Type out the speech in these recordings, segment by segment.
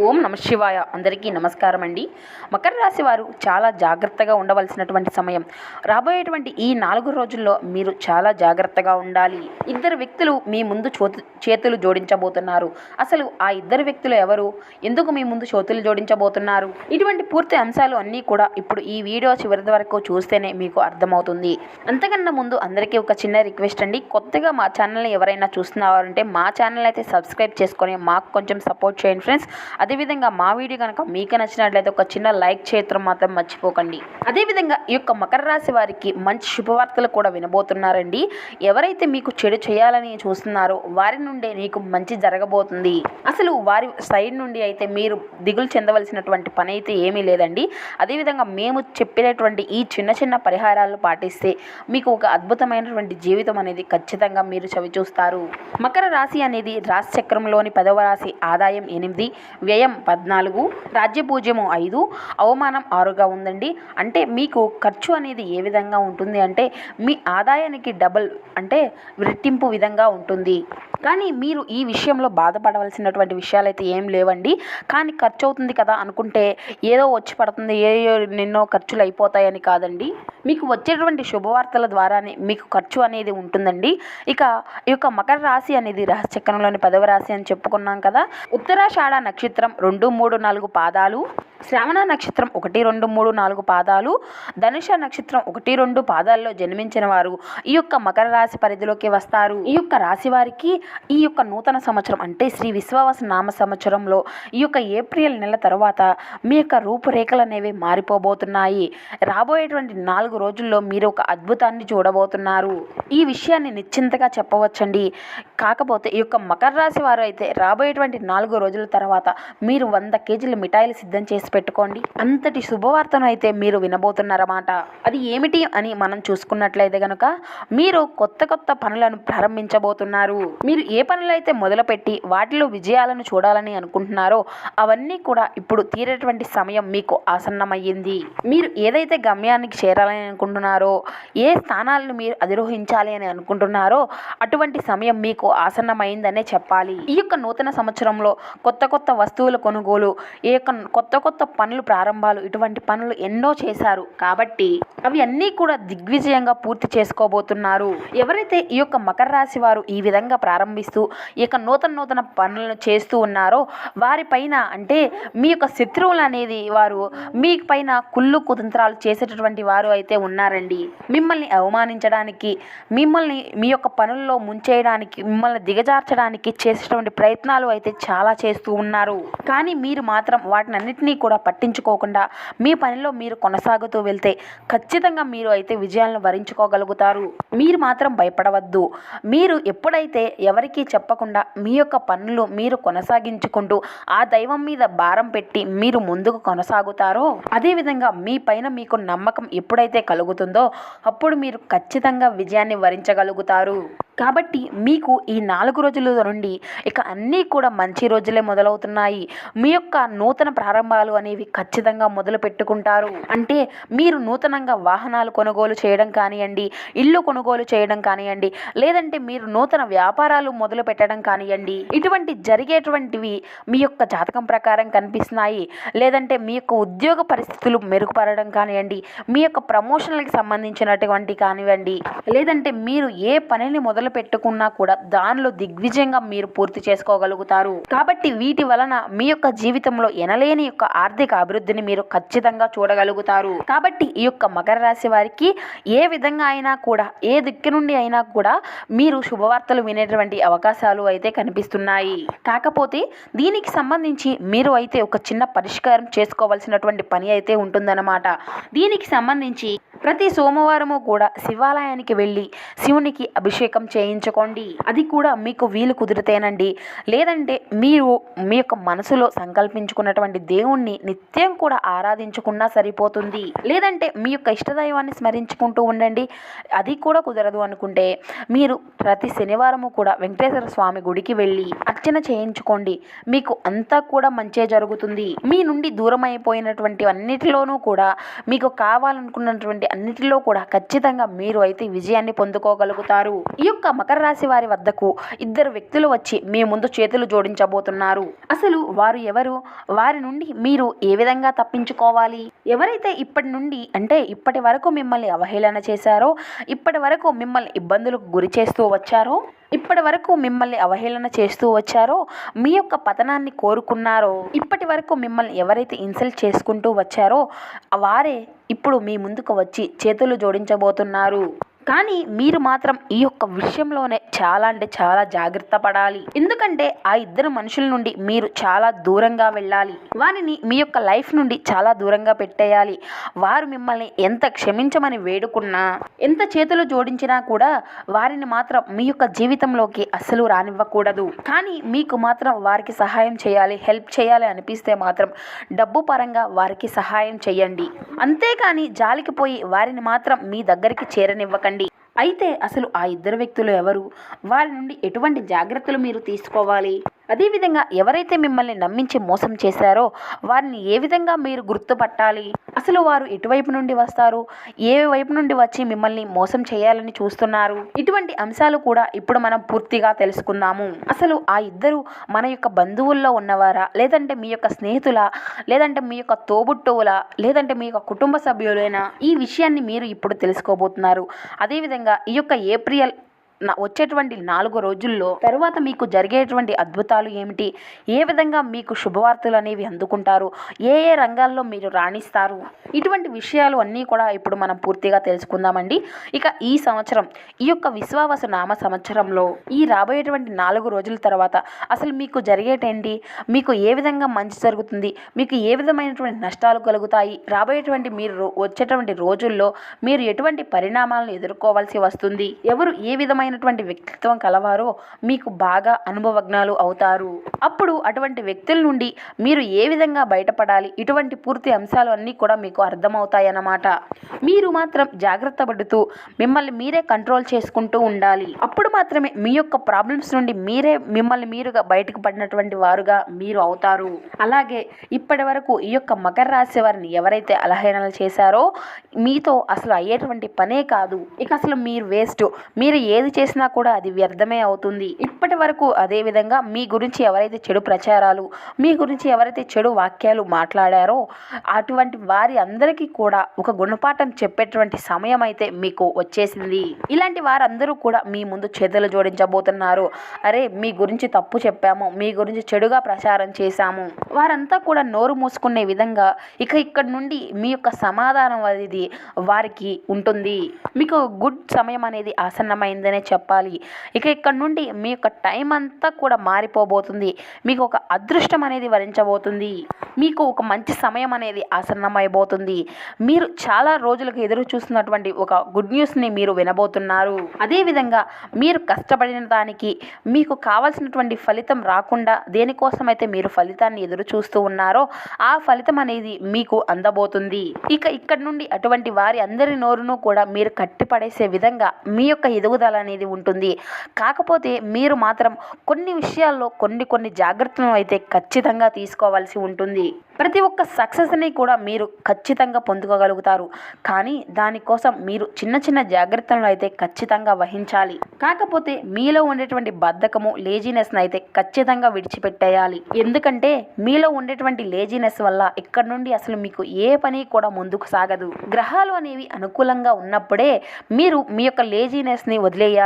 ఓం నమ శివాయ. అందరికీ నమస్కారం అండి మకర రాశి వారు చాలా జాగ్రత్తగా ఉండవలసినటువంటి సమయం. రాబోయేటువంటి ఈ నాలుగు రోజుల్లో మీరు చాలా జాగ్రత్తగా ఉండాలి. ఇద్దరు వ్యక్తులు మీ ముందు చేతులు జోడించబోతున్నారు. అసలు ఆ ఇద్దరు వ్యక్తులు ఎవరు? ఎందుకు మీ ముందు చేతులు జోడించబోతున్నారు? ఇటువంటి పూర్తి అంశాలు అన్నీ కూడా ఇప్పుడు ఈ వీడియో చివరి వరకు చూస్తేనే మీకు అర్థమవుతుంది. అంతకన్నా ముందు అందరికీ ఒక చిన్న రిక్వెస్ట్ అండి. కొత్తగా మా ఛానల్ని ఎవరైనా చూస్తున్నారంటే మా ఛానల్ అయితే సబ్స్క్రైబ్ చేసుకొని మాకు కొంచెం సపోర్ట్ చేయండి ఫ్రెండ్స్. అదేవిధంగా మా వీడియో కనుక మీకు నచ్చినట్లయితే ఒక చిన్న లైక్ చేయడం మాత్రం మర్చిపోకండి. అదేవిధంగా ఈ యొక్క మకర రాశి వారికి మంచి శుభవార్తలు కూడా వినబోతున్నారండి. ఎవరైతే మీకు చెడు చేయాలని చూస్తున్నారో వారి నుండే మీకు మంచి జరగబోతుంది. అసలు వారి సైడ్ నుండి అయితే మీరు దిగులు చెందవలసినటువంటి పని అయితే ఏమీ లేదండి. అదేవిధంగా మేము చెప్పినటువంటి ఈ చిన్న చిన్న పరిహారాలు పాటిస్తే మీకు ఒక అద్భుతమైనటువంటి జీవితం అనేది ఖచ్చితంగా మీరు చవి చూస్తారు మకర రాశి అనేది రాశి చక్రంలోని పదవ రాశి ఆదాయం ఎనిమిది వ్యయం పద్నాలుగు రాజ్యపూజ్యము ఐదు అవమానం ఆరుగా ఉందండి. అంటే మీకు ఖర్చు అనేది ఏ విధంగా ఉంటుంది అంటే మీ ఆదాయానికి డబల్ అంటే రెట్టింపు విధంగా ఉంటుంది. కానీ మీరు ఈ విషయంలో బాధపడవలసినటువంటి విషయాలు అయితే ఏం లేవండి. కానీ ఖర్చు అవుతుంది కదా అనుకుంటే ఏదో వచ్చి పడుతుంది ఏ ఎన్నో ఖర్చులు అయిపోతాయని కాదండి. మీకు వచ్చేటువంటి శుభవార్తల ద్వారానే మీకు ఖర్చు అనేది ఉంటుందండి. ఇక ఈ యొక్క మకర రాశి అనేది రహస్యక్రంలోని పదవ రాశి అని చెప్పుకున్నాం కదా. ఉత్తరాషాఢ నక్షత్రం రెండు మూడు నాలుగు పాదాలు. శ్రవణ నక్షత్రం ఒకటి రెండు మూడు నాలుగు పాదాలు ధనుష నక్షత్రం ఒకటి రెండు పాదాల్లో జన్మించిన వారు ఈ యొక్క మకర రాశి పరిధిలోకి వస్తారు. ఈ యొక్క రాశి వారికి ఈ యొక్క నూతన సంవత్సరం అంటే శ్రీ విశ్వావస నామ సంవత్సరంలో ఈ యొక్క ఏప్రిల్ నెల తర్వాత మీ యొక్క రూపురేఖలు అనేవి మారిపోబోతున్నాయి. రాబోయేటువంటి నాలుగు రోజుల్లో మీరు ఒక అద్భుతాన్ని చూడబోతున్నారు. ఈ విషయాన్ని నిశ్చింతగా చెప్పవచ్చండి. కాకపోతే ఈ యొక్క మకర రాశి వారు అయితే రాబోయేటువంటి నాలుగు రోజుల తర్వాత మీరు వంద కేజీల మిఠాయిలు సిద్ధం చేసి పెట్టుకోండి అంతటి శుభవార్తను అయితే మీరు వినబోతున్నారన్నమాట అది ఏమిటి అని మనం చూసుకున్నట్లయితే కనుక మీరు కొత్త కొత్త పనులను ప్రారంభించబోతున్నారు. మీరు ఏ పనులైతే మొదలుపెట్టి వాటిలో విజయాలను చూడాలని అనుకుంటున్నారో అవన్నీ కూడా ఇప్పుడు తీరేటువంటి సమయం మీకు ఆసన్నమయ్యింది. మీరు ఏదైతే గమ్యానికి చేరాలని అనుకుంటున్నారో ఏ స్థానాలను మీరు అధిరోహించాలి అని అనుకుంటున్నారో అటువంటి సమయం మీకు ఆసన్నమైందనే చెప్పాలి. ఈ యొక్క నూతన సంవత్సరంలో కొత్త కొత్త వస్తువుల కొనుగోలు ఈ యొక్క కొత్త కొత్త పనులు ప్రారంభాలు. ఇటువంటి పనులు ఎన్నో చేశారు. కాబట్టి అవి అన్నీ కూడా దిగ్విజయంగా పూర్తి చేసుకోబోతున్నారు. ఎవరైతే ఈ యొక్క మకర రాశి వారు ఈ విధంగా ప్రారంభిస్తూ ఈ యొక్క నూతన నూతన పనులను చేస్తూ ఉన్నారో వారిపైన అంటే మీ యొక్క శత్రువులు అనేది వారు మీ పైన కుళ్ళు కుతంత్రాలు చేసేటటువంటి వారు అయితే ఉన్నారండి. మిమ్మల్ని అవమానించడానికి మిమ్మల్ని మీ యొక్క పనుల్లో ముంచేయడానికి మిమ్మల్ని దిగజార్చడానికి చేసేటువంటి ప్రయత్నాలు అయితే చాలా చేస్తూ ఉన్నారు. కానీ మీరు మాత్రం వాటిని అన్నింటినీ కూడా పట్టించుకోకుండా మీ పనిలో మీరు కొనసాగుతూ వెళ్తే ఖచ్చితంగా మీరు అయితే విజయాలను వరించుకోగలుగుతారు. మీరు మాత్రం భయపడవద్దు. మీరు ఎప్పుడైతే ఎవరికీ చెప్పకుండా మీ యొక్క పనులు మీరు కొనసాగించుకుంటూ ఆ దైవం మీద భారం పెట్టి మీరు ముందుకు కొనసాగుతారో అదేవిధంగా మీ పైన మీకు నమ్మకం ఎప్పుడైతే కలుగుతుందో అప్పుడు మీరు ఖచ్చితంగా విజయాన్ని వరించగలుగుతారు. కాబట్టి మీకు ఈ నాలుగు రోజుల నుండి ఇక అన్నీ కూడా మంచి రోజులే మొదలవుతున్నాయి. మీ యొక్క నూతన ప్రారంభాలు అనేవి ఖచ్చితంగా మొదలు పెట్టుకుంటారు. అంటే మీరు నూతనంగా వాహనాలు కొనుగోలు చేయడం కానివ్వండి ఇల్లు కొనుగోలు చేయడం కానివ్వండి లేదంటే మీరు నూతన వ్యాపారాలు మొదలు పెట్టడం కానివ్వండి ఇటువంటి జరిగేటువంటివి మీ యొక్క జాతకం ప్రకారం కనిపిస్తున్నాయి. లేదంటే మీ యొక్క ఉద్యోగ పరిస్థితులు మెరుగుపడడం కానివ్వండి మీ యొక్క ప్రమోషన్లకు సంబంధించినటువంటి కానివ్వండి లేదంటే మీరు ఏ పనిని మొదలు పెట్టుకున్నా కూడా దానిలో దిగ్విజయంగా మీరు పూర్తి చేసుకోగలుగుతారు. కాబట్టి వీటి వలన మీ యొక్క జీవితంలో ఎనలేని యొక్క ఆర్థిక అభివృద్ధిని మీరు ఖచ్చితంగా చూడగలుగుతారు. కాబట్టి ఈ యొక్క మకర రాశి వారికి ఏ విధంగా అయినా కూడా ఏ దిక్కు నుండి అయినా కూడా మీరు శుభవార్తలు వినేటువంటి అవకాశాలు అయితే కనిపిస్తున్నాయి. కాకపోతే దీనికి సంబంధించి మీరు అయితే ఒక చిన్న పరిష్కారం చేసుకోవాల్సినటువంటి పని అయితే ఉంటుందన్నమాట. దీనికి సంబంధించి ప్రతి సోమవారము కూడా శివాలయానికి వెళ్ళి శివునికి అభిషేకం చేయించుకోండి. అది కూడా మీకు వీలు కుదిరితేనండి. లేదంటే మీరు మీ యొక్క మనసులో సంకల్పించుకున్నటువంటి దేవుణ్ణి నిత్యం కూడా ఆరాధించుకున్నా సరిపోతుంది. లేదంటే మీ యొక్క ఇష్టదైవాన్ని స్మరించుకుంటూ ఉండండి. అది కూడా కుదరదు అనుకుంటే మీరు ప్రతి శనివారము కూడా వెంకటేశ్వర స్వామి గుడికి వెళ్ళి అర్చన చేయించుకోండి. మీకు అంతా కూడా మంచే జరుగుతుంది. మీ నుండి దూరం అయిపోయినటువంటి అన్నిటిలోనూ కూడా మీకు కావాలనుకున్నటువంటి అన్నిటిలో కూడా ఖచ్చితంగా మీరు అయితే విజయాన్ని పొందుకోగలుగుతారు. ఈ యొక్క మకర రాశి వారి వద్దకు ఇద్దరు వ్యక్తులు వచ్చి మీ ముందు చేతులు జోడించబోతున్నారు. అసలు వారు ఎవరు? వారి నుండి మీరు ఏ విధంగా తప్పించుకోవాలి? ఎవరైతే ఇప్పటి నుండి అంటే ఇప్పటి వరకు మిమ్మల్ని అవహేళన చేశారో ఇప్పటి వరకు మిమ్మల్ని ఇబ్బందులకు గురి చేస్తూ వచ్చారో ఇప్పటి వరకు మిమ్మల్ని అవహేళన చేస్తూ వచ్చారో మీ యొక్క పతనాన్ని కోరుకున్నారో ఇప్పటి వరకు మిమ్మల్ని ఎవరైతే ఇన్సల్ట్ చేసుకుంటూ వచ్చారో వారే ఇప్పుడు మీ ముందుకు వచ్చి చేతులు జోడించబోతున్నారు. కానీ మీరు మాత్రం ఈ యొక్క విషయంలోనే చాలా అంటే చాలా జాగ్రత్త పడాలి. ఎందుకంటే ఆ ఇద్దరు మనుషుల నుండి మీరు చాలా దూరంగా వెళ్ళాలి. వారిని మీ యొక్క లైఫ్ నుండి చాలా దూరంగా పెట్టేయాలి. వారు మిమ్మల్ని ఎంత క్షమించమని వేడుకున్నా ఎంత చేతులు జోడించినా కూడా వారిని మాత్రం మీ యొక్క జీవితంలోకి అస్సలు రానివ్వకూడదు. కానీ మీకు మాత్రం వారికి సహాయం చేయాలి హెల్ప్ చేయాలి అనిపిస్తే మాత్రం డబ్బు పరంగా వారికి సహాయం చేయండి. అంతేకాని జాలికి పోయి వారిని మాత్రం మీ దగ్గరికి చేరనివ్వకండి. అయితే అసలు ఆ ఇద్దరు వ్యక్తులు ఎవరు? వారి నుండి ఎటువంటి జాగ్రత్తలు మీరు తీసుకోవాలి? అదేవిధంగా ఎవరైతే మిమ్మల్ని నమ్మించి మోసం చేశారో వారిని ఏ విధంగా మీరు గుర్తుపట్టాలి? అసలు వారు ఎటువైపు నుండి వస్తారు? ఏ వైపు నుండి వచ్చి మిమ్మల్ని మోసం చేయాలని చూస్తున్నారు? ఇటువంటి అంశాలు కూడా ఇప్పుడు మనం పూర్తిగా తెలుసుకుందాము. అసలు ఆ ఇద్దరు మన యొక్క బంధువుల్లో ఉన్నవారా? లేదంటే మీ యొక్క స్నేహితుల? లేదంటే మీ యొక్క తోబుట్టువుల? లేదంటే మీ యొక్క కుటుంబ సభ్యులైనా? ఈ విషయాన్ని మీరు ఇప్పుడు తెలుసుకోబోతున్నారు. అదేవిధంగా ఈ యొక్క ఏప్రిల్ వచ్చేటువంటి నాలుగు రోజుల్లో తర్వాత మీకు జరిగేటువంటి అద్భుతాలు ఏమిటి? ఏ విధంగా మీకు శుభవార్తలు అనేవి అందుకుంటారు? ఏ ఏ రంగాల్లో మీరు రాణిస్తారు? ఇటువంటి విషయాలు అన్నీ కూడా ఇప్పుడు మనం పూర్తిగా తెలుసుకుందామండి. ఇక ఈ సంవత్సరం ఈ యొక్క విశ్వావస నామ సంవత్సరంలో ఈ రాబోయేటువంటి నాలుగు రోజుల తర్వాత అసలు మీకు జరిగేటేంటి? మీకు ఏ విధంగా మంచి జరుగుతుంది? మీకు ఏ విధమైనటువంటి నష్టాలు కలుగుతాయి? రాబోయేటువంటి మీరు రో- వచ్చేటువంటి రోజుల్లో మీరు ఎటువంటి పరిణామాలను ఎదుర్కోవాల్సి వస్తుంది? ఎవరు ఏ విధమైన అద్భుతమైనటువంటి వ్యక్తిత్వం కలవారో మీకు బాగా అనుభవజ్ఞాలు అవుతారు. అప్పుడు అటువంటి వ్యక్తుల నుండి మీరు ఏ విధంగా బయటపడాలి? ఇటువంటి పూర్తి అంశాలు అన్నీ కూడా మీకు అర్థమవుతాయన్నమాట మీరు మాత్రం జాగ్రత్త పడుతూ మిమ్మల్ని మీరే కంట్రోల్ చేసుకుంటూ ఉండాలి. అప్పుడు మాత్రమే మీ యొక్క ప్రాబ్లమ్స్ నుండి మీరే మిమ్మల్ని మీరుగా బయటకు పడినటువంటి వారుగా మీరు అవుతారు. అలాగే ఇప్పటి వరకు ఈ యొక్క మకర రాశి వారిని ఎవరైతే అలహేళనలు చేశారో మీతో అసలు అయ్యేటువంటి పనే కాదు. ఇక అసలు మీరు వేస్ట్. మీరు ఏది చేసినా కూడా అది వ్యర్థమే అవుతుంది. ఇప్పటి వరకు అదే విధంగా మీ గురించి ఎవరైతే చెడు ప్రచారాలు మీ గురించి ఎవరైతే చెడు వాక్యాలు మాట్లాడారో అటువంటి వారి అందరికీ కూడా ఒక గుణపాఠం చెప్పేటువంటి సమయం అయితే మీకు వచ్చేసింది. ఇలాంటి వారందరూ కూడా మీ ముందు చేతులు జోడించబోతున్నారు. అరే మీ గురించి తప్పు చెప్పాము మీ గురించి చెడుగా ప్రచారం చేశాము. వారంతా కూడా నోరు మూసుకునే విధంగా ఇక ఇక్కడ నుండి మీ యొక్క సమాధానం అనేది వారికి ఉంటుంది. మీకు గుడ్ సమయం అనేది ఆసన్నమైందనే చెప్పాలి. ఇక ఇక్కడ నుండి మీ యొక్క టైం అంతా కూడా మారిపోబోతుంది. మీకు ఒక అదృష్టం అనేది వరించబోతుంది. మీకు ఒక మంచి సమయం అనేది ఆసన్నమైపోతుంది మీరు చాలా రోజులకు ఎదురు చూస్తున్నటువంటి ఒక గుడ్ న్యూస్ని మీరు వినబోతున్నారు. అదేవిధంగా మీరు కష్టపడిన దానికి మీకు కావాల్సినటువంటి ఫలితం రాకుండా దేనికోసమైతే మీరు ఫలితాన్ని ఎదురు చూస్తూ ఉన్నారో ఆ ఫలితం అనేది మీకు అందబోతుంది. ఇక ఇక్కడ నుండి అటువంటి వారి అందరి నోరును కూడా మీరు కట్టిపడేసే విధంగా మీ యొక్క ఎదుగుదలని అనేది ఉంటుంది. కాకపోతే మీరు మాత్రం కొన్ని విషయాల్లో కొన్ని కొన్ని జాగ్రత్తలను అయితే ఖచ్చితంగా తీసుకోవాల్సి ఉంటుంది. ప్రతి ఒక్క సక్సెస్ని కూడా మీరు ఖచ్చితంగా పొందుకోగలుగుతారు. కానీ దానికోసం మీరు చిన్న చిన్న జాగ్రత్తలను అయితే ఖచ్చితంగా వహించాలి. కాకపోతే మీలో ఉండేటువంటి బద్ధకము లేజినెస్ని అయితే ఖచ్చితంగా విడిచిపెట్టేయాలి. ఎందుకంటే మీలో ఉండేటువంటి లేజినెస్ వల్ల ఇక్కడ నుండి అసలు మీకు ఏ పని కూడా ముందుకు సాగదు. గ్రహాలు అనేవి అనుకూలంగా ఉన్నప్పుడే మీరు మీ యొక్క లేజినెస్ని వదిలేయాలి.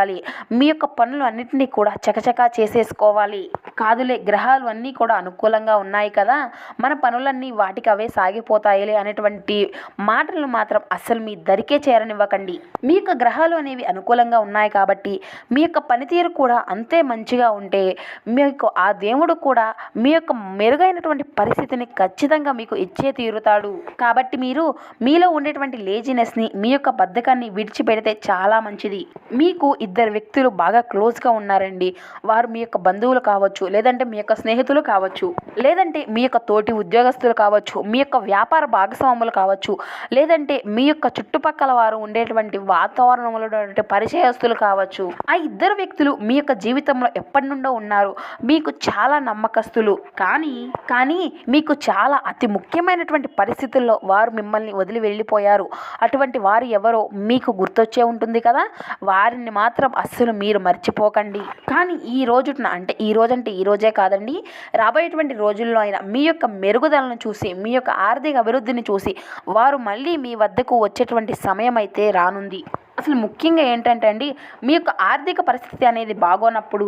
మీ యొక్క పనులు అన్నింటినీ కూడా చకచకా చేసేసుకోవాలి. కాదులే గ్రహాలు అన్నీ కూడా అనుకూలంగా ఉన్నాయి కదా. మన పనులన్నీ వాటికి అవే సాగిపోతాయిలే అనేటువంటి మాటలు మాత్రం అస్సలు మీ దరికే చేరనివ్వకండి. మీ యొక్క గ్రహాలు అనేవి అనుకూలంగా ఉన్నాయి కాబట్టి మీ యొక్క పనితీరు కూడా అంతే మంచిగా ఉంటే మీకు ఆ దేవుడు కూడా మీ యొక్క మెరుగైనటువంటి పరిస్థితిని ఖచ్చితంగా మీకు ఇచ్చే తీరుతాడు. కాబట్టి మీరు మీలో ఉండేటువంటి లేజినెస్ని మీ యొక్క బద్ధకాన్ని విడిచిపెడితే చాలా మంచిది. మీకు ఇద్దరు వ్యక్తులు బాగా క్లోజ్గా ఉన్నారండి. వారు మీ యొక్క బంధువులు కావచ్చు లేదంటే మీ యొక్క స్నేహితులు కావచ్చు లేదంటే మీ యొక్క తోటి ఉద్యోగస్తులు కావచ్చు మీ యొక్క వ్యాపార భాగస్వాములు కావచ్చు లేదంటే మీ యొక్క చుట్టుపక్కల వారు ఉండేటువంటి వాతావరణంలో ఉన్నటువంటి పరిచయస్తులు కావచ్చు ఆ ఇద్దరు వ్యక్తులు మీ యొక్క జీవితంలో ఎప్పటి నుండో ఉన్నారు. మీకు చాలా నమ్మకస్తులు. కానీ కానీ మీకు చాలా అతి ముఖ్యమైనటువంటి పరిస్థితుల్లో వారు మిమ్మల్ని వదిలి వెళ్ళిపోయారు. అటువంటి వారు ఎవరో మీకు గుర్తొచ్చే ఉంటుంది కదా? వారిని మాత్రం అస్సలు మీరు మర్చిపోకండి. కానీ ఈ రోజున అంటే ఈ రోజంటే ఈ రోజే కాదండి. రాబోయేటువంటి రోజుల్లో అయినా మీ యొక్క మెరుగుదలను చూసి మీ యొక్క ఆర్థిక అభివృద్ధిని చూసి వారు మళ్ళీ మీ వద్దకు వచ్చేటువంటి సమయం అయితే రానుంది. అసలు ముఖ్యంగా ఏంటంటే అండి మీ యొక్క ఆర్థిక పరిస్థితి అనేది బాగోనప్పుడు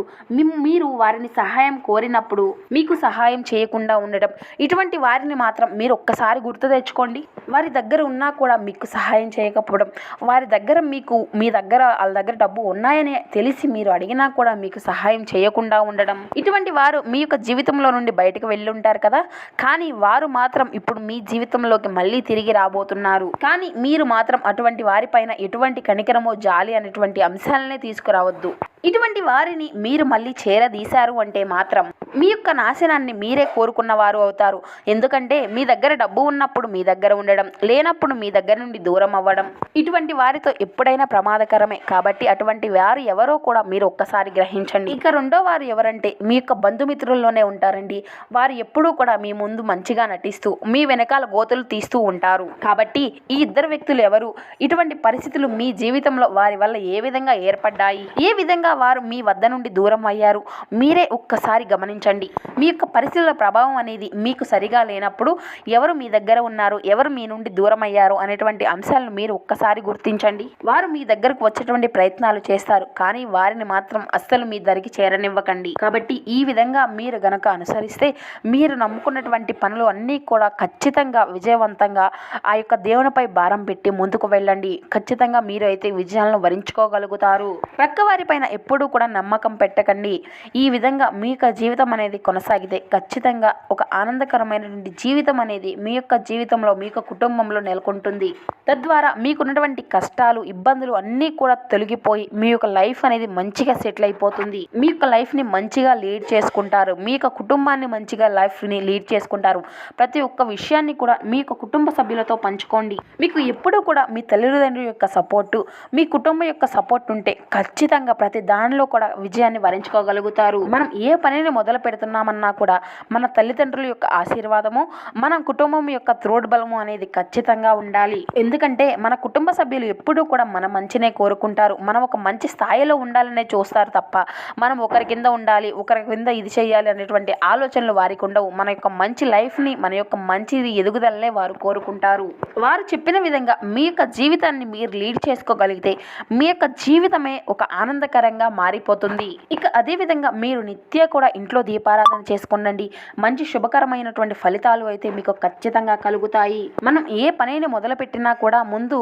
మీరు వారిని సహాయం కోరినప్పుడు మీకు సహాయం చేయకుండా ఉండటం ఇటువంటి వారిని మాత్రం మీరు ఒక్కసారి గుర్తు తెచ్చుకోండి. వారి దగ్గర ఉన్నా కూడా మీకు సహాయం చేయకపోవడం వారి దగ్గర మీకు మీ దగ్గర వాళ్ళ దగ్గర డబ్బు ఉన్నాయని తెలిసి మీరు అడిగినా కూడా మీకు సహాయం చేయకుండా ఉండడం. ఇటువంటి వారు మీ యొక్క జీవితంలో నుండి బయటకు వెళ్ళి ఉంటారు కదా కానీ వారు మాత్రం ఇప్పుడు మీ జీవితంలోకి మళ్ళీ తిరిగి రాబోతున్నారు. కానీ మీరు మాత్రం అటువంటి వారిపైన ఎటువంటి కనికరము జాలి అనేటువంటి అంశాలనే తీసుకురావద్దు. ఇటువంటి వారిని మీరు మళ్ళీ చేరదీశారు అంటే మాత్రం మీ యొక్క నాశనాన్ని మీరే కోరుకున్న వారు అవుతారు. ఎందుకంటే మీ దగ్గర డబ్బు ఉన్నప్పుడు మీ దగ్గర ఉండడం లేనప్పుడు మీ దగ్గర నుండి దూరం అవ్వడం ఇటువంటి వారితో ఎప్పుడైనా ప్రమాదకరమే. కాబట్టి అటువంటి వారు ఎవరో కూడా మీరు ఒక్కసారి గ్రహించండి. ఇక రెండో వారు ఎవరంటే మీ యొక్క బంధుమిత్రుల్లోనే ఉంటారండి. వారు ఎప్పుడూ కూడా మీ ముందు మంచిగా నటిస్తూ మీ వెనకాల గోతులు తీస్తూ ఉంటారు. కాబట్టి ఈ ఇద్దరు వ్యక్తులు ఎవరు? ఇటువంటి పరిస్థితులు మీ జీవితంలో వారి వల్ల ఏ విధంగా ఏర్పడ్డాయి? ఏ విధంగా వారు మీ వద్ద నుండి దూరం అయ్యారు. మీరే ఒక్కసారి గమనించండి. మీ యొక్క పరిస్థితుల ప్రభావం అనేది మీకు సరిగా లేనప్పుడు ఎవరు మీ దగ్గర ఉన్నారు? ఎవరు మీ నుండి దూరం అయ్యారు? అనేటువంటి అంశాలను మీరు ఒక్కసారి గుర్తించండి. వారు మీ దగ్గరకు వచ్చేటువంటి ప్రయత్నాలు చేస్తారు. కానీ వారిని మాత్రం అస్సలు మీ ధరికి చేరనివ్వకండి. కాబట్టి ఈ విధంగా మీరు గనక అనుసరిస్తే మీరు నమ్ముకున్నటువంటి పనులు అన్నీ కూడా ఖచ్చితంగా విజయవంతంగా ఆ యొక్క దేవునిపై భారం పెట్టి ముందుకు వెళ్ళండి. ఖచ్చితంగా మీరు అయితే విజయాలను వరించుకోగలుగుతారు. ప్రక్కవారి పైన ఎప్పుడూ కూడా నమ్మకం పెట్టకండి. ఈ విధంగా మీ యొక్క జీవితం అనేది కొనసాగితే ఖచ్చితంగా ఒక ఆనందకరమైనటువంటి జీవితం అనేది మీ యొక్క జీవితంలో మీ యొక్క కుటుంబంలో నెలకొంటుంది. తద్వారా మీకున్నటువంటి కష్టాలు ఇబ్బందులు అన్నీ కూడా తొలగిపోయి మీ యొక్క లైఫ్ అనేది మంచిగా సెటిల్ అయిపోతుంది. మీ యొక్క లైఫ్ని మంచిగా లీడ్ చేసుకుంటారు. మీ యొక్క కుటుంబాన్ని మంచిగా లైఫ్ని లీడ్ చేసుకుంటారు. ప్రతి ఒక్క విషయాన్ని కూడా మీ యొక్క కుటుంబ సభ్యులతో పంచుకోండి. మీకు ఎప్పుడూ కూడా మీ తల్లిదండ్రుల యొక్క సపోర్టు మీ కుటుంబం యొక్క సపోర్ట్ ఉంటే ఖచ్చితంగా ప్రతి దానిలో కూడా విజయాన్ని వరించుకోగలుగుతారు. మనం ఏ పనిని మొదలు పెడుతున్నామన్నా కూడా మన తల్లిదండ్రుల యొక్క ఆశీర్వాదము మన కుటుంబం యొక్క త్రోడ్బలము అనేది ఖచ్చితంగా ఉండాలి. ఎందుకంటే మన కుటుంబ సభ్యులు ఎప్పుడూ కూడా మన మంచినే కోరుకుంటారు. మనం ఒక మంచి స్థాయిలో ఉండాలనే చూస్తారు తప్ప మనం ఒకరి కింద ఉండాలి ఒకరి కింద ఇది చేయాలి అనేటువంటి ఆలోచనలు వారికి ఉండవు. మన యొక్క మంచి లైఫ్ని మన యొక్క మంచి ఎదుగుదలనే వారు కోరుకుంటారు. వారు చెప్పిన విధంగా మీ యొక్క జీవితాన్ని మీరు లీడ్ చేసుకోగలిగితే మీ యొక్క జీవితమే ఒక ఆనందకరంగా మారిపోతుంది. ఇక అదే విధంగా మీరు నిత్య కూడా ఇంట్లో దీపారాధన చేసుకుండండి మంచి శుభకరమైనటువంటి ఫలితాలు అయితే మీకు ఖచ్చితంగా కలుగుతాయి. మనం ఏ పనిని మొదలుపెట్టినా కూడా ముందు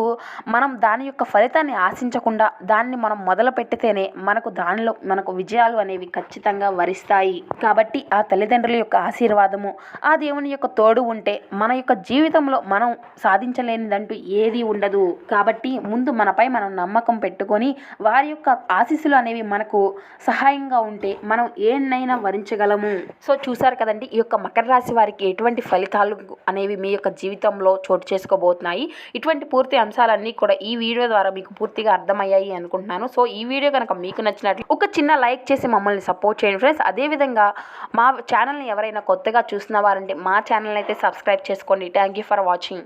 మనం దాని యొక్క ఫలితాన్ని ఆశించకుండా దాన్ని మనం మొదలు పెట్టితేనే మనకు దానిలో మనకు విజయాలు అనేవి ఖచ్చితంగా వరిస్తాయి. కాబట్టి ఆ తల్లిదండ్రుల యొక్క ఆశీర్వాదము ఆ దేవుని యొక్క తోడు ఉంటే మన యొక్క జీవితంలో మనం సాధించలేనిదంటూ ఏది ఉండదు. కాబట్టి ముందు మనపై మనం నమ్మకం పెట్టుకొని వారి యొక్క ఆశీస్సులు అనేవి మనకు సహాయంగా ఉంటే మనం ఏనైనా వరించగలము. సో చూసారు కదండి ఈ యొక్క మకర రాశి వారికి ఎటువంటి ఫలితాలు అనేవి మీ యొక్క జీవితంలో చోటు చేసుకోబోతున్నాయి. ఇటువంటి పూర్తి అంశాలన్నీ కూడా ఈ వీడియో ద్వారా మీకు పూర్తిగా అర్థమయ్యాయి అనుకుంటున్నాను. సో ఈ వీడియో కనుక మీకు నచ్చినట్లు ఒక చిన్న లైక్ చేసి మమ్మల్ని సపోర్ట్ చేయండి ఫ్రెండ్స్. అదేవిధంగా మా ఛానల్ని ఎవరైనా కొత్తగా చూసిన వారంటే మా ఛానల్ అయితే సబ్స్క్రైబ్ చేసుకోండి. Thank you for watching.